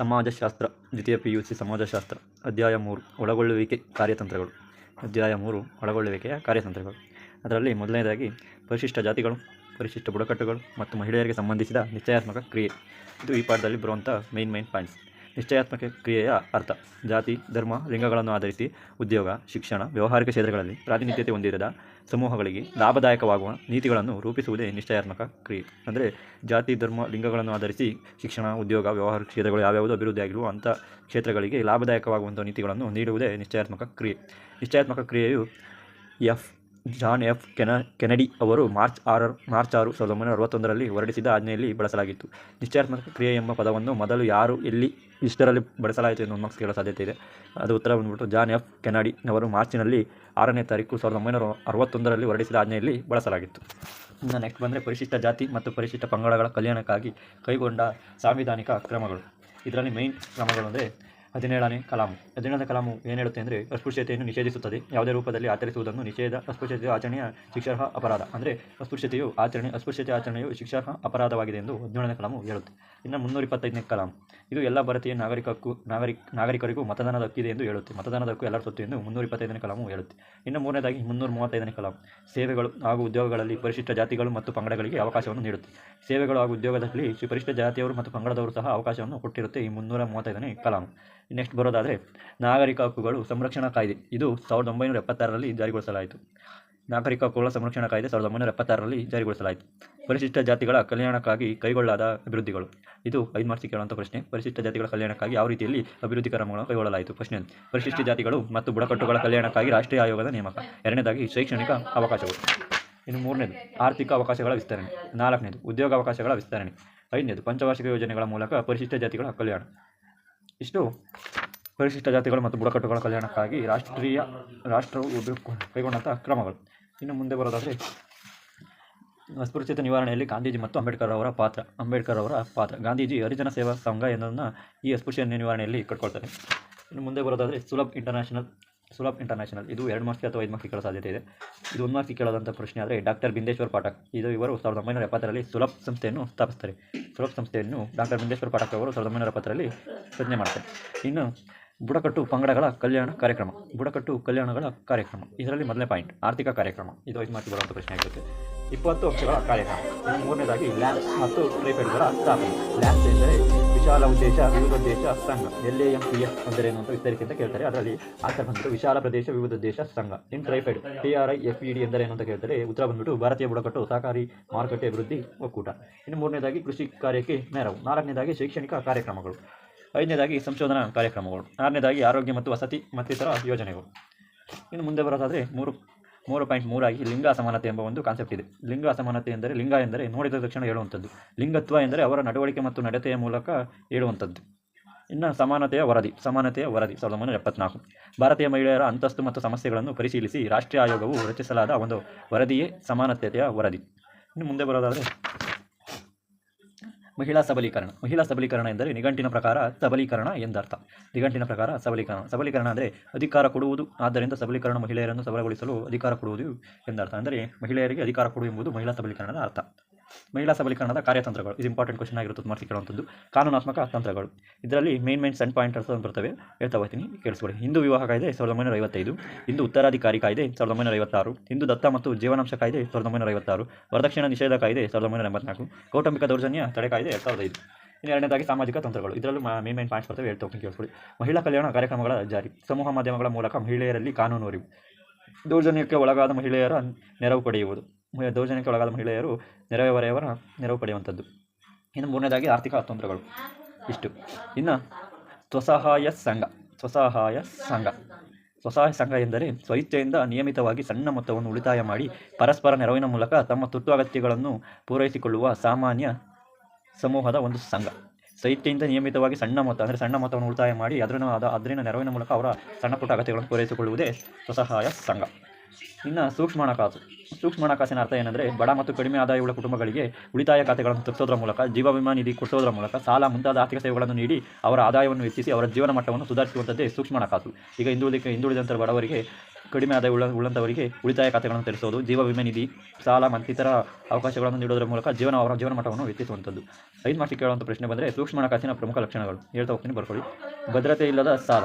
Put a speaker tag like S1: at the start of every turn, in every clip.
S1: ಸಮಾಜಶಾಸ್ತ್ರ, ದ್ವಿತೀಯ P U C ಸಮಾಜಶಾಸ್ತ್ರ, ಅಧ್ಯಾಯ ಮೂರು, ಒಳಗೊಳ್ಳುವಿಕೆ ಕಾರ್ಯತಂತ್ರಗಳು. ಅಧ್ಯಾಯ ಮೂರು ಒಳಗೊಳ್ಳುವಿಕೆಯ ಕಾರ್ಯತಂತ್ರಗಳು. ಅದರಲ್ಲಿ ಮೊದಲನೇದಾಗಿ ಪರಿಶಿಷ್ಟ ಜಾತಿಗಳು, ಪರಿಶಿಷ್ಟ ಬುಡಕಟ್ಟುಗಳು ಮತ್ತು ಮಹಿಳೆಯರಿಗೆ ಸಂಬಂಧಿಸಿದ ನಿಶ್ಚಯಾತ್ಮಕ ಕ್ರಿಯೆ. ಇದು ಈ ಪಾಠದಲ್ಲಿ ಬರುವಂಥ ಮೇನ್ ಮೇನ್ ಪಾಯಿಂಟ್ಸ್ ನಿಶ್ಚಯಾತ್ಮಕ ಕ್ರಿಯೆಯ ಅರ್ಥ. ಜಾತಿ, ಧರ್ಮ, ಲಿಂಗಗಳನ್ನು ಆಧರಿಸಿ ಉದ್ಯೋಗ, ಶಿಕ್ಷಣ, ವ್ಯವಹಾರಿಕ ಕ್ಷೇತ್ರಗಳಲ್ಲಿ ಪ್ರಾತಿನಿಧ್ಯತೆ ಹೊಂದಿರದ ಸಮೂಹಗಳಿಗೆ ಲಾಭದಾಯಕವಾಗುವ ನೀತಿಗಳನ್ನು ರೂಪಿಸುವುದೇ ನಿಶ್ಚಯಾತ್ಮಕ ಕ್ರಿಯೆ. ಅಂದರೆ ಜಾತಿ, ಧರ್ಮ, ಲಿಂಗಗಳನ್ನು ಆಧರಿಸಿ ಶಿಕ್ಷಣ, ಉದ್ಯೋಗ ವ್ಯವಹಾರ ಕ್ಷೇತ್ರಗಳು ಯಾವ್ಯಾವುದು ಅಭಿವೃದ್ಧಿಯಾಗಿರುವ ಅಂಥ ಕ್ಷೇತ್ರಗಳಿಗೆ ಲಾಭದಾಯಕವಾಗುವಂಥ ನೀತಿಗಳನ್ನು ನೀಡುವುದೇ ನಿಶ್ಚಯಾತ್ಮಕ ಕ್ರಿಯೆ. ನಿಶ್ಚಯಾತ್ಮಕ ಕ್ರಿಯೆಯು F John F ken, Kennedy ಅವರು ಮಾರ್ಚ್ ಆರು ಮಾರ್ಚ್ ಆರು ಸಾವಿರದ ಒಂಬೈನೂರ ಅರವತ್ತೊಂದರಲ್ಲಿ ಹೊರಡಿಸಿದ ಆಜ್ಞೆಯಲ್ಲಿ ಬಳಸಲಾಗಿತ್ತು. ನಿಶ್ಚಯಾತ್ಮಕ ಕ್ರಿಯೆ ಎಂಬ ಪದವನ್ನು ಮೊದಲು ಯಾರು, ಎಲ್ಲಿ, ಇಷ್ಟರಲ್ಲಿ ಬಳಸಲಾಯಿತು ಎಂದು ಮಾರ್ಕ್ಸ್ ಕೇಳೋ ಸಾಧ್ಯತೆ ಇದೆ. ಅದು ಉತ್ತರ ಬಂದ್ಬಿಟ್ಟು ಜಾನ್ ಎಫ್ ಕೆನಡಿ ಅವರು ಮಾರ್ಚಿನಲ್ಲಿ ಆರನೇ ತಾರೀಕು ಸಾವಿರದ ಒಂಬೈನೂರ ಅರವತ್ತೊಂದರಲ್ಲಿ ಹೊರಡಿಸಿದ ಆಜ್ಞೆಯಲ್ಲಿ ಬಳಸಲಾಗಿತ್ತು. ಇನ್ನು ನೆಕ್ಸ್ಟ್ ಬಂದರೆ ಪರಿಶಿಷ್ಟ ಜಾತಿ ಮತ್ತು ಪರಿಶಿಷ್ಟ ಪಂಗಡಗಳ ಕಲ್ಯಾಣಕ್ಕಾಗಿ ಕೈಗೊಂಡ ಸಾಂವಿಧಾನಿಕ ಕ್ರಮಗಳು. ಇದರಲ್ಲಿ ಮೇನ್ ಕ್ರಮಗಳು ಅಂದರೆ ಹದಿನೇಳನೇ ಕಲಾಮು ಹದಿನೇಳನೇ ಕಲಾಮು ಏನು ಹೇಳುತ್ತೆ ಅಂದರೆ ಅಸ್ಪೃಶ್ಯತೆಯನ್ನು ನಿಷೇಧಿಸುತ್ತದೆ. ಯಾವುದೇ ರೂಪದಲ್ಲಿ ಆಚರಿಸುವುದನ್ನು ನಿಷೇಧ ಅಸ್ಪೃಶ್ಯತೆಯ ಆಚರಣೆಯ ಶಿಕ್ಷಾರ್ಹ ಅಪರಾಧ. ಅಂದರೆ ಅಸ್ಪೃಶ್ಯತೆಯು ಆಚರಣೆ, ಅಸ್ಪೃಶ್ಯತೆ ಆಚರಣೆಯು ಶಿಕ್ಷಾರ್ಹ ಅಪರಾಧವಾಗಿದೆ ಎಂದು ಹದಿನೇಳನೇ ಕಲಾಮು ಹೇಳುತ್ತೆ. ಇನ್ನು ಮುನ್ನೂರ ಇಪ್ಪತ್ತೈದನೇ ಕಲಾಂ. ಇದು ಎಲ್ಲ ಭಾರತೀಯ ನಾಗರಿಕಕ್ಕೂ, ನಾಗರಿಕ, ನಾಗರಿಕರಿಗೂ ಮತದಾನದ ಹಕ್ಕಿದೆ ಎಂದು ಹೇಳುತ್ತೆ. ಮತದಾನದ ಹಕ್ಕು ಎಲ್ಲರ ಸೊತ್ತು ಎಂದು ಮುನ್ನೂರ ಇಪ್ಪತ್ತೈದನೇ ಕಲಾಮು ಹೇಳುತ್ತೆ. ಇನ್ನು ಮೂರನೇದಾಗಿ ಮುನ್ನೂರ ಮೂವತ್ತೈದನೇ ಕಲಾಂ. ಸೇವೆಗಳು ಹಾಗೂ ಉದ್ಯೋಗಗಳಲ್ಲಿ ಪರಿಶಿಷ್ಟ ಜಾತಿಗಳು ಮತ್ತು ಪಂಗಡಗಳಿಗೆ ಅವಕಾಶವನ್ನು ನೀಡುತ್ತೆ. ಸೇವೆಗಳು ಹಾಗೂ ಉದ್ಯೋಗದಲ್ಲಿ ಪರಿಶಿಷ್ಟ ಜಾತಿಯವರು ಮತ್ತು ಪಂಗಡದವರು ಸಹ ಅವಕಾಶವನ್ನು ಕೊಟ್ಟಿರುತ್ತೆ ಈ ಮುನ್ನೂರ ಮೂವತ್ತೈದನೇ ಕಲಾಂ. ನೆಕ್ಸ್ಟ್ ಬರೋದಾದರೆ ನಾಗರಿಕ ಹಕ್ಕುಗಳು ಸಂರಕ್ಷಣಾ ಕಾಯ್ದೆ. ಇದು ಸಾವಿರದ ಒಂಬೈನೂರ ಎಪ್ಪತ್ತಾರರಲ್ಲಿ ಜಾರಿಗೊಳಿಸಲಾಯಿತು. ನಾಗರಿಕ ಹಕ್ಕುಗಳ ಸಂರಕ್ಷಣಾ ಕಾಯ್ದೆ ಸಾವಿರದ ಒಂಬೈನೂರ ಎಪ್ಪತ್ತಾರರಲ್ಲಿ ಜಾರಿಗೊಳಿಸಲಾಯಿತು. ಪರಿಶಿಷ್ಟ ಜಾತಿಗಳ ಕಲ್ಯಾಣಕ್ಕಾಗಿ ಕೈಗೊಳ್ಳಲಾದ ಅಭಿವೃದ್ಧಿಗಳು. ಇದು ಐದು ಮಾರ್ಕ್ಸ್ ಕೇಳುವಂಥ ಪ್ರಶ್ನೆ. ಪರಿಶಿಷ್ಟ ಜಾತಿಗಳ ಕಲ್ಯಾಣಕ್ಕಾಗಿ ಯಾವ ರೀತಿಯಲ್ಲಿ ಅಭಿವೃದ್ಧಿ ಕ್ರಮಗಳನ್ನು ಕೈಗೊಳ್ಳಲಾಯಿತು? ಪ್ರಶ್ನೆ ಪರಿಶಿಷ್ಟ ಜಾತಿಗಳು ಮತ್ತು ಬುಡಕಟ್ಟುಗಳ ಕಲ್ಯಾಣಕ್ಕಾಗಿ ರಾಷ್ಟ್ರೀಯ ಆಯೋಗದ ನೇಮಕ. ಎರಡನೇದಾಗಿ ಶೈಕ್ಷಣಿಕ ಅವಕಾಶಗಳು. ಇನ್ನು ಮೂರನೇದು, ಆರ್ಥಿಕ ಅವಕಾಶಗಳ ವಿಸ್ತರಣೆ. ನಾಲ್ಕನೇದು ಉದ್ಯೋಗ ಅವಕಾಶಗಳ ವಿಸ್ತರಣೆ. ಐದನೇದು, ಪಂಚವಾರ್ಷಿಕ ಯೋಜನೆಗಳ ಮೂಲಕ ಪರಿಶಿಷ್ಟ ಜಾತಿಗಳ ಕಲ್ಯಾಣ. ಇಷ್ಟು ಪರಿಶಿಷ್ಟ ಜಾತಿಗಳು ಮತ್ತು ಬುಡಕಟ್ಟುಗಳ ಕಲ್ಯಾಣಕ್ಕಾಗಿ ರಾಷ್ಟ್ರೀಯ ರಾಷ್ಟ್ರವು ಕೈಗೊಂಡಂಥ ಕ್ರಮಗಳು. ಇನ್ನು ಮುಂದೆ ಬರೋದಾದರೆ ಅಸ್ಪೃಶ್ಯತೆ ನಿವಾರಣೆಯಲ್ಲಿ ಗಾಂಧೀಜಿ ಮತ್ತು ಅಂಬೇಡ್ಕರ್ ಅವರ ಪಾತ್ರ ಅಂಬೇಡ್ಕರ್ ಅವರ ಪಾತ್ರ. ಗಾಂಧೀಜಿ ಹರಿಜನ ಸೇವಾ ಸಂಘ ಎನ್ನುವುದನ್ನು ಈ ಅಸ್ಪೃಶ್ಯತೆ ನಿವಾರಣೆಯಲ್ಲಿ ಕಟ್ಕೊಳ್ತಾರೆ. ಇನ್ನು ಮುಂದೆ ಬರೋದಾದರೆ ಸುಲಭ್ ಇಂಟರ್ನ್ಯಾಷನಲ್ ಸುಲಭ್ ಇಂಟರ್ನ್ಯಾಷನಲ್ ಇದು ಎರಡು ಮಾರ್ಕ್ಸ್ ಅಥವಾ ಐದು ಮಾರ್ಕ್ಸ್ ಕೇಳೋ ಸಾಧ್ಯತೆ ಇದೆ. ಇದು ಒಂದು ಮಾರ್ಕ್ಸ್ ಕೇಳೋದಂಥ ಪ್ರಶ್ನೆ ಆದರೆ ಡಾಕ್ಟರ್ ಬಿಂದೇಶ್ವರ್ ಪಾಠಕ್. ಇದು ಇವರು ಸಾವಿರದ ಒಂಬೈನೂರ ಎಪ್ಪತ್ತರಲ್ಲಿ ಸುಲಭ್ ಸಂಸ್ಥೆಯನ್ನು ಸ್ಥಾಪಿಸ್ತಾರೆ. ಸುಲಭ್ ಸಂಸ್ಥೆಯನ್ನು ಡಾಕ್ಟರ್ ಬಿಂದೇಶ್ವರ್ ಪಾಠಕ್ ಅವರು ಸಾವಿರದ ಒಂಬೈನೂರ ಎಪ್ಪತ್ತರಲ್ಲಿ ರಚನೆ ಮಾಡ್ತಾರೆ. ಇನ್ನು ಬುಡಕಟ್ಟು ಪಂಗಡಗಳ ಕಲ್ಯಾಣ ಕಾರ್ಯಕ್ರಮ. ಬುಡಕಟ್ಟು ಕಲ್ಯಾಣಗಳ ಕಾರ್ಯಕ್ರಮ. ಇದರಲ್ಲಿ ಮೊದಲನೇ ಪಾಯಿಂಟ್, ಆರ್ಥಿಕ ಕಾರ್ಯಕ್ರಮ. ಇದು ಐದು ಮಾರ್ಕ್ಸ್ ಬರುವಂಥ ಪ್ರಶ್ನೆ ಆಗಿರುತ್ತೆ. ಇಪ್ಪತ್ತು ವರ್ಷಗಳ ಕಾರ್ಯಕ್ರಮ. ಮೂರನೇದಾಗಿ ಲ್ಯಾಬ್ಸ್ ಮತ್ತು ಟ್ರೈಫೆಡ್ಗಳ ಸ್ಥಾಪನೆ. ಲ್ಯಾಬ್ಸ್ ಎಂದರೆ ವಿಶಾಲ ಉದ್ದೇಶ ವಿವಿಧೋದ್ದೇಶ ಸಂಘ. L A M P F ಅಂದರೆ ಏನು ಅಂತ ವಿಸ್ತರಿಸಿ ಅಂತ ಕೇಳ್ತಾರೆ. ಅದರಲ್ಲಿ ಆನ್ಸರ್ ಬಂದ್ಬಿಟ್ಟು ವಿಶಾಲ ಪ್ರದೇಶ ವಿವಿಧೋದ್ದೇಶ ಸಂಘ. In TRIFED T R I, F E D ಎಂದರೆ ಏನು ಅಂತ ಕೇಳ್ತಾರೆ. ಉತ್ತರ ಬಂದ್ಬಿಟ್ಟು ಭಾರತೀಯ ಬುಡಕಟ್ಟು, ಸಹಕಾರಿ ಮಾರುಕಟ್ಟೆ ಅಭಿವೃದ್ಧಿ ಒಕ್ಕೂಟ. ಇನ್ನು ಮೂರನೇದಾಗಿ ಕೃಷಿ ಕಾರ್ಯಕ್ಕೆ ನೆರವು. ನಾಲ್ಕನೇದಾಗಿ ಶೈಕ್ಷಣಿಕ ಕಾರ್ಯಕ್ರಮಗಳು. ಐದನೇದಾಗಿ ಸಂಶೋಧನಾ ಕಾರ್ಯಕ್ರಮಗಳು. ಆರನೇದಾಗಿ ಆರೋಗ್ಯ ಮತ್ತು ವಸತಿ ಮತ್ತಿತರ ಯೋಜನೆಗಳು. ಇನ್ನು ಮುಂದೆ ಬರೋದಾದರೆ ಮೂರು ಮೂರು ಪಾಯಿಂಟ್ ಮೂರಾಗಿ ಲಿಂಗ ಅಸಮಾನತೆ ಎಂಬ ಒಂದು ಕಾನ್ಸೆಪ್ಟ್ ಇದೆ. ಲಿಂಗ ಅಸಮಾನತೆ ಎಂದರೆ ಲಿಂಗ ಎಂದರೆ ನೋಡಿದ ತಕ್ಷಣ ಹೇಳುವಂಥದ್ದು. ಲಿಂಗತ್ವ ಎಂದರೆ ಅವರ ನಡವಳಿಕೆ ಮತ್ತು ನಡತೆಯ ಮೂಲಕ ಹೇಳುವಂಥದ್ದು. ಇನ್ನು ಸಮಾನತೆಯ ವರದಿ ಸಮಾನತೆಯ ವರದಿ, ಸಾವಿರದ ಒಂಬೈನೂರ ಎಪ್ಪತ್ನಾಲ್ಕು. ಭಾರತೀಯ ಮಹಿಳೆಯರ ಅಂತಸ್ತು ಮತ್ತು ಸಮಸ್ಯೆಗಳನ್ನು ಪರಿಶೀಲಿಸಿ ರಾಷ್ಟ್ರೀಯ ಆಯೋಗವು ರಚಿಸಲಾದ ಒಂದು ವರದಿಯೇ ಸಮಾನತೆಯ ವರದಿ. ಇನ್ನು ಮುಂದೆ ಬರೋದಾದರೆ ಮಹಿಳಾ ಸಬಲೀಕರಣ. ಮಹಿಳಾ ಸಬಲೀಕರಣ ಎಂದರೆ ನಿಘಂಟಿನ ಪ್ರಕಾರ ಸಬಲೀಕರಣ ಎಂದರ್ಥ. ನಿಘಂಟಿನ ಪ್ರಕಾರ ಸಬಲೀಕರಣ. ಸಬಲೀಕರಣ ಅಂದರೆ ಅಧಿಕಾರ ಕೊಡುವುದು. ಆದ್ದರಿಂದ ಸಬಲೀಕರಣ ಮಹಿಳೆಯರನ್ನು ಸಬಲಗೊಳಿಸಲು ಅಧಿಕಾರ ಕೊಡುವುದು ಎಂದರ್ಥ. ಅಂದರೆ ಮಹಿಳೆಯರಿಗೆ ಅಧಿಕಾರ ಕೊಡು ಎಂಬುದು ಮಹಿಳಾ ಸಬಲೀಕರಣದ ಅರ್ಥ. ಮಹಿಳಾ ಸಬಲೀಕರಣದ ಕಾರ್ಯತಂತ್ರಗಳು. ಇದು ಇಂಪಾರ್ಟೆಂಟ್ ಕ್ವಶನ್ ಆಗಿರುತ್ತೆ ಮಾರ್ಕ್ಸ್ ಕೇಳುವಂಥದ್ದು ಕಾನೂನಾತ್ಮಕ ತಂತ್ರಗಳು. ಇದರಲ್ಲಿ ಮೇನ್ ಮೇನ್ ಸೆಂಟ್ ಪಾಯಿಂಟ್ ಅಂತ ಬರ್ತವೆ. ಹೇಳ್ತಾ ಹೋಗ್ತೀನಿ, ಕೇಳಿಸ್ಕೊಳ್ಳಿ. ಹಿಂದೂ ವಿವಾಹ ಕಾಯ್ದೆ ಸಾವಿರದ ಒಂಬೈನೂರ ಐವತ್ತೈದು, ಹಿಂದೂ ಉತ್ತರಾಧಿಕಾರಿ ಕಾಯ್ದೆ ಸಾವಿರದ ಒಂಬೈನೂರ ಐವತ್ತಾರು, ಹಿಂದೂ ದತ್ತ ಮತ್ತು ಜೀವನಾಂಶ ಕಾಯ್ದೆ ಸಾವಿರದ ಒಂಬೈನೂರ ಐವತ್ತಾರು, ವರದಕ್ಷಿಣ ನಿಷೇಧ ಕಾಯ್ದೆ ಸಾವಿರದ ಒಂಬೈನೂರ ಎಂಬತ್ನಾಲ್ಕು, ಕೌಟುಂಬಿಕ ದೌರ್ಜನ್ಯ ತಡೆ ಕಾಯ್ದೆ ಎರಡು ಸಾವಿರದ ಐದು. ಇನ್ನು ಎರಡನೇದಾಗಿ ಸಾಮಾಜಿಕ ತಂತ್ರಗಳು. ಇದರಲ್ಲೂ ಮೇನ್ ಮೇನ್ ಪಾಯಿಂಟ್ಸ್ ಬರ್ತವೆ. ಹೇಳ್ತಾ ಹೋಗ್ತೀನಿ, ಕೇಳಿಸ್ಕೊಳ್ಳಿ. ಮಹಿಳಾ ಕಲ್ಯಾಣ ಕಾರ್ಯಕ್ರಮಗಳ ಜಾರಿ. ಸಮೂಹ ಮಾಧ್ಯಮಗಳ ಮೂಲಕ ಮಹಿಳೆಯರಲ್ಲಿ ಕಾನೂನು ಅರಿವು ದೌರ್ಜನ್ಯಕ್ಕೆ ಒಳಗಾದ ಮಹಿಳೆಯರ ನೆರವು ಪಡೆಯುವುದು. ದೌರ್ಜನ್ಯಕ್ಕೆ ಒಳಗಾದ ಮಹಿಳೆಯರು ನೆರೆಹೊರೆಯವರ ನೆರವು ಪಡೆಯುವಂಥದ್ದು. ಇನ್ನು ಮೂರನೇದಾಗಿ ಆರ್ಥಿಕ ತೊಂದರೆಗಳು. ಇಷ್ಟು. ಇನ್ನು ಸ್ವಸಹಾಯ ಸಂಘ. ಸ್ವಸಹಾಯ ಸಂಘ. ಸ್ವಸಹಾಯ ಸಂಘ ಎಂದರೆ ಸ್ವಇಚ್ಛೆಯಿಂದ ನಿಯಮಿತವಾಗಿ ಸಣ್ಣ ಮೊತ್ತವನ್ನು ಉಳಿತಾಯ ಮಾಡಿ ಪರಸ್ಪರ ನೆರವಿನ ಮೂಲಕ ತಮ್ಮ ತುರ್ತು ಅಗತ್ಯಗಳನ್ನು ಪೂರೈಸಿಕೊಳ್ಳುವ ಸಾಮಾನ್ಯ ಸಮೂಹದ ಒಂದು ಸಂಘ. ಸ್ವಇಚ್ಛೆಯಿಂದ ನಿಯಮಿತವಾಗಿ ಸಣ್ಣ ಮೊತ್ತ, ಅಂದರೆ ಸಣ್ಣ ಮೊತ್ತವನ್ನು ಉಳಿತಾಯ ಮಾಡಿ ಅದರ ಅದರಿಂದ ನೆರವಿನ ಮೂಲಕ ಅವರ ಸಣ್ಣ ಪುಟ್ಟ ಅಗತ್ಯಗಳನ್ನು ಪೂರೈಸಿಕೊಳ್ಳುವುದೇ ಸ್ವಸಹಾಯ ಸಂಘ. ಇನ್ನು ಸೂಕ್ಷ್ಮ ಹಣಕಾಸು ಸೂಕ್ಷ್ಮ ಹಣಕಾಸಿನ ಅರ್ಥ ಏನಂದರೆ ಬಡ ಮತ್ತು ಕಡಿಮೆ ಆದಾಯವುಳ್ಳ ಕುಟುಂಬಗಳಿಗೆ ಉಳಿತಾಯ ಖಾತೆಗಳನ್ನು ತಪ್ಪಿಸೋದ್ರ ಮೂಲಕ ಜೀವ ವಿಮಾ ನಿಧಿ ಕೊಡಿಸೋದ್ರ ಮೂಲಕ ಸಾಲ ಮುಂತಾದ ಆರ್ಥಿಕ ಸೇವೆಗಳನ್ನು ನೀಡಿ ಅವರ ಆದಾಯವನ್ನು ಹೆಚ್ಚಿಸಿ ಅವರ ಜೀವನ ಮಟ್ಟವನ್ನು ಸುಧಾರಿಸುವಂಥದ್ದೇ ಸೂಕ್ಷ್ಮ ಹಣಕಾಸು ಈಗ ಹಿಂದುಳಿದ ಹಿಂದುಳಿದಂಥ ಬಡವರಿಗೆ, ಕಡಿಮೆ ಆದಾಯ ಉಳ್ಳ ಉಳ್ಳಂಥವರಿಗೆ ಉಳಿತಾಯ ಖಾತೆಗಳನ್ನು ತೆರೆಸೋದು ಜೀವ ವಿಮೆ ನಿಧಿ, ಸಾಲ ಮತ್ತಿತರ ಅವಕಾಶಗಳನ್ನು ನೀಡೋದ್ರ ಮೂಲಕ ಜೀವನ ಅವರ ಜೀವನ ಮಟ್ಟವನ್ನು ಹೆಚ್ಚಿಸುವಂಥದ್ದು. ಐದು ಮಾರ್ಕ್ಸಿಗೆ ಕೇಳುವಂಥ ಪ್ರಶ್ನೆ ಬಂದರೆ ಸೂಕ್ಷ್ಮ ಹಣಕಾಸಿನ ಪ್ರಮುಖ ಲಕ್ಷಣಗಳು. ಹೇಳ್ತಾ ಹೋಗ್ತೀನಿ, ಬರ್ಕೊಳ್ಳಿ. ಭದ್ರತೆ ಇಲ್ಲದ ಸಾಲ.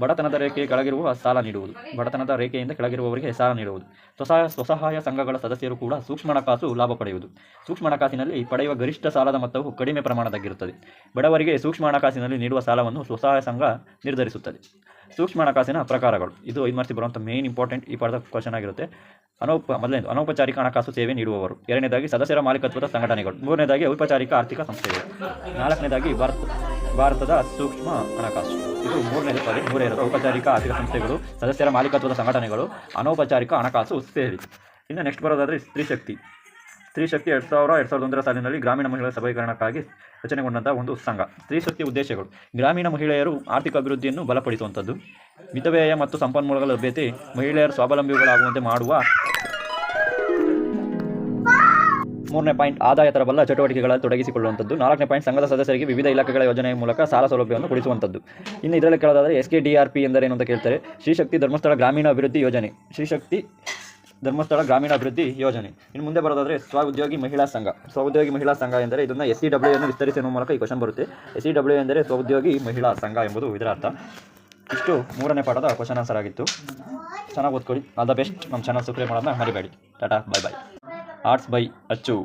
S1: ಬಡತನದ ರೇಖೆ ಕೆಳಗಿರುವ ಸಾಲ ನೀಡುವುದು. ಬಡತನದ ರೇಖೆಯಿಂದ ಕೆಳಗಿರುವವರಿಗೆ ಸಾಲ ನೀಡುವುದು. ಸ್ವಸಹಾಯ ಸ್ವಸಹಾಯ ಸಂಘಗಳ ಸದಸ್ಯರು ಕೂಡ ಸೂಕ್ಷ್ಮ ಹಣಕಾಸು ಲಾಭ ಪಡೆಯುವುದು. ಸೂಕ್ಷ್ಮ ಹಣಕಾಸಿನಲ್ಲಿ ಪಡೆಯುವ ಗರಿಷ್ಠ ಸಾಲದ ಮೊತ್ತವು ಕಡಿಮೆ ಪ್ರಮಾಣದಾಗಿರುತ್ತದೆ ಬಡವರಿಗೆ ಸೂಕ್ಷ್ಮ ಹಣಕಾಸಿನಲ್ಲಿ ನೀಡುವ ಸಾಲವನ್ನು ಸ್ವಸಹಾಯ ಸಂಘ ನಿರ್ಧರಿಸುತ್ತದೆ. ಸೂಕ್ಷ್ಮ ಹಣಕಾಸಿನ ಪ್ರಕಾರಗಳು. ಇದು ಐದು ಮಾರ್ಕ್ಸ್ ಬರುವಂಥ ಮೇನ್ ಇಂಪಾರ್ಟೆಂಟ್ ಈ ಪಾಠದ ಕ್ವಶನ್ ಆಗಿರುತ್ತೆ. ಅನೌಪ, ಮೊದಲನೇದು, ಅನೌಪಚಾರಿಕ ಹಣಕಾಸು ಸೇವೆ ನೀಡುವವರು. ಎರಡನೇದಾಗಿ ಸದಸ್ಯರ ಮಾಲೀಕತ್ವದ ಸಂಘಟನೆಗಳು. ಮೂರನೇದಾಗಿ ಔಪಚಾರಿಕ ಆರ್ಥಿಕ ಸಂಸ್ಥೆಗಳು. ನಾಲ್ಕನೇದಾಗಿ ಭಾರತ. ಭಾರತದ ಸೂಕ್ಷ್ಮ ಹಣಕಾಸು. ಇದು ಮೂರನೇ ಸಾರಿ ಮೂರೇ ಇರೋದು ಔಪಚಾರಿಕ ಆರ್ಥಿಕ ಸಂಸ್ಥೆಗಳು, ಸದಸ್ಯರ ಮಾಲೀಕತ್ವದ ಸಂಘಟನೆಗಳು, ಅನೌಪಚಾರಿಕ ಹಣಕಾಸು ಸೇರಿ. ಇನ್ನು ನೆಕ್ಸ್ಟ್ ಬರೋದಾದರೆ ಸ್ತ್ರೀಶಕ್ತಿ ಶಕ್ತಿ. ಸ್ತ್ರೀ ಶಕ್ತಿ ಎರಡು ಸಾವಿರ, ಎರಡು ಸಾವಿರದ ಒಂದರ ಸಾಲಿನಲ್ಲಿ ಗ್ರಾಮೀಣ ಮಹಿಳೆಯರ ಸಬಲೀಕರಣಕ್ಕಾಗಿ ರಚನೆಗೊಂಡಂಥ ಒಂದು ಸಂಘ. ಸ್ತ್ರೀಶಕ್ತಿ ಉದ್ದೇಶಗಳು. ಗ್ರಾಮೀಣ ಮಹಿಳೆಯರು ಆರ್ಥಿಕ ಅಭಿವೃದ್ಧಿಯನ್ನು ಬಲಪಡಿಸುವಂಥದ್ದು. ಮಿತವ್ಯಯ ಮತ್ತು ಸಂಪನ್ಮೂಲಗಳ ಲಭ್ಯತೆ ಮಹಿಳೆಯರು ಸ್ವಾವಲಂಬಿಗಳಾಗುವಂತೆ ಮಾಡುವ ಮೂರನೇ ಪಾಯಿಂಟ್ ಆದಾಯ ತರಬಲ್ಲ ಚಟುವಟಿಕೆಗಳಲ್ಲಿ ತೊಡಗಿಸಿಕೊಳ್ಳುವಂಥದ್ದು. ನಾಲ್ಕನೇ ಪಾಯಿಂಟ್ ಸಂಘದ ಸದಸ್ಯರಿಗೆ ವಿವಿಧ ಇಲಾಖೆಗಳ ಯೋಜನೆಯ ಮೂಲಕ ಸಾಲ ಸೌಲಭ್ಯವನ್ನು ಕೊಡಿಸುವಂಥದ್ದು. ಇನ್ನು ಇದರಲ್ಲಿ ಕೇಳೋದಾದರೆ S K D R P ಎಂದರೇನು ಅಂತ ಕೇಳ್ತಾರೆ? ಶ್ರೀಶಕ್ತಿ ಧರ್ಮಸ್ಥಳ ಗ್ರಾಮೀಣ ಅಭಿವೃದ್ಧಿ ಯೋಜನೆ. ಶ್ರೀಶಕ್ತಿ ಧರ್ಮಸ್ಥಳ ಗ್ರಾಮೀಣ ಅಭಿವೃದ್ಧಿ ಯೋಜನೆ. ಇನ್ನು ಮುಂದೆ ಬರೋದಾದರೆ ಸ್ವಉದ್ಯೋಗಿ ಮಹಿಳಾ ಸಂಘ. ಸ್ವಉದ್ಯೋಗಿ ಮಹಿಳಾ ಸಂಘ ಎಂದರೆ ಇದನ್ನು ಎಸ್ ಸಿ ಡಬ್ಲ್ಯೂ ಅನ್ನು ವಿಸ್ತರಿಸುವ ಮೂಲಕ ಈ ಕ್ವಶನ್ ಬರುತ್ತೆ. ಎಸ್ ಸಿ ಡಬ್ಲ್ಯೂ ಎಂದರೆ ಸ್ವಉದ್ಯೋಗಿ ಮಹಿಳಾ ಸಂಘ ಎಂಬುದು ಇದರ ಅರ್ಥ. ಇಷ್ಟು ಮೂರನೇ ಪಾಠದ ಕ್ವಶನ್ ಆನ್ಸರ್ ಆಗಿತ್ತು. ಚೆನ್ನಾಗಿ ಓದ್ಕೊಳ್ಳಿ. ಆಲ್ ದ ಬೆಸ್ಟ್ ನಮ್ಮ ಚಾನಲ್ ಸಬ್ಸ್ಕ್ರೈಬ್ ಮಾಡೋದನ್ನ ಮರಿಬೇಡಿ. Tata bye bye arts by Achchu.